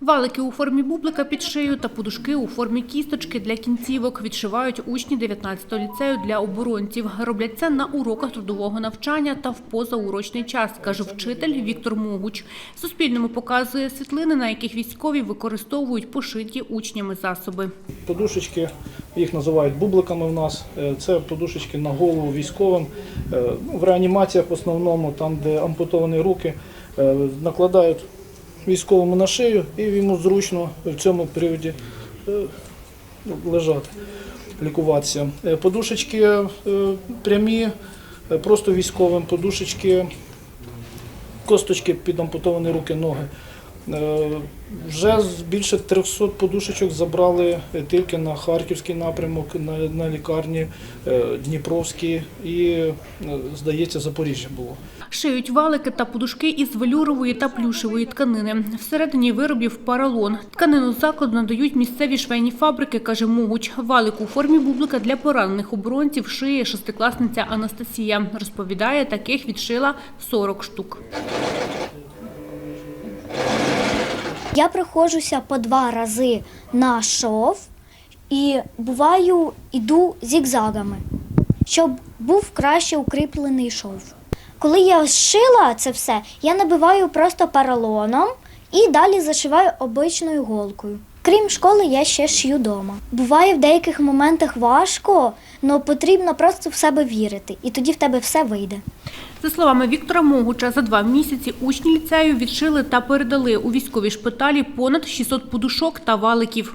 Валики у формі бублика під шию та подушки у формі кісточки для кінцівок відшивають учні 19-го ліцею для оборонців. Роблять це на уроках трудового навчання та в позаурочний час, каже вчитель Віктор Могуч. Суспільному показує світлини, на яких військові використовують пошиті учнями засоби. Подушечки, їх називають бубликами в нас. Е, Це подушечки на голову військовим. Е, ну, В реанімаціях в основному, там, де ампутовані руки, е, накладають військовому на шию і йому зручно в цьому періоді е, лежати, лікуватися. Е, Подушечки е, прямі, просто військовим, подушечки, косточки під ампутовані руки, ноги. Е, Вже більше 300 подушечок забрали е, тільки на Харківський напрямок, на, лікарні, е, Дніпровський і, здається, Запоріжжя було. Шиють валики та подушки із велюрової та плюшевої тканини. Всередині виробів паралон. Тканину закладу надають місцеві швейні фабрики, каже Могуч. Валик у формі бублика для поранених оборонців шиє шестикласниця Анастасія. Розповідає, таких відшила 40 штук. Я приходжуся по два рази на шов і буваю іду зігзагами, щоб був краще укріплений шов. Коли я зшила це все, я набиваю просто паралоном і далі зашиваю обичною голкою. Крім школи, я ще шью вдома. Буває в деяких моментах важко, але потрібно просто в себе вірити, і тоді в тебе все вийде. За словами Віктора Могуча, за два місяці учні ліцею відшили та передали у військові шпиталі понад 600 подушок та валиків.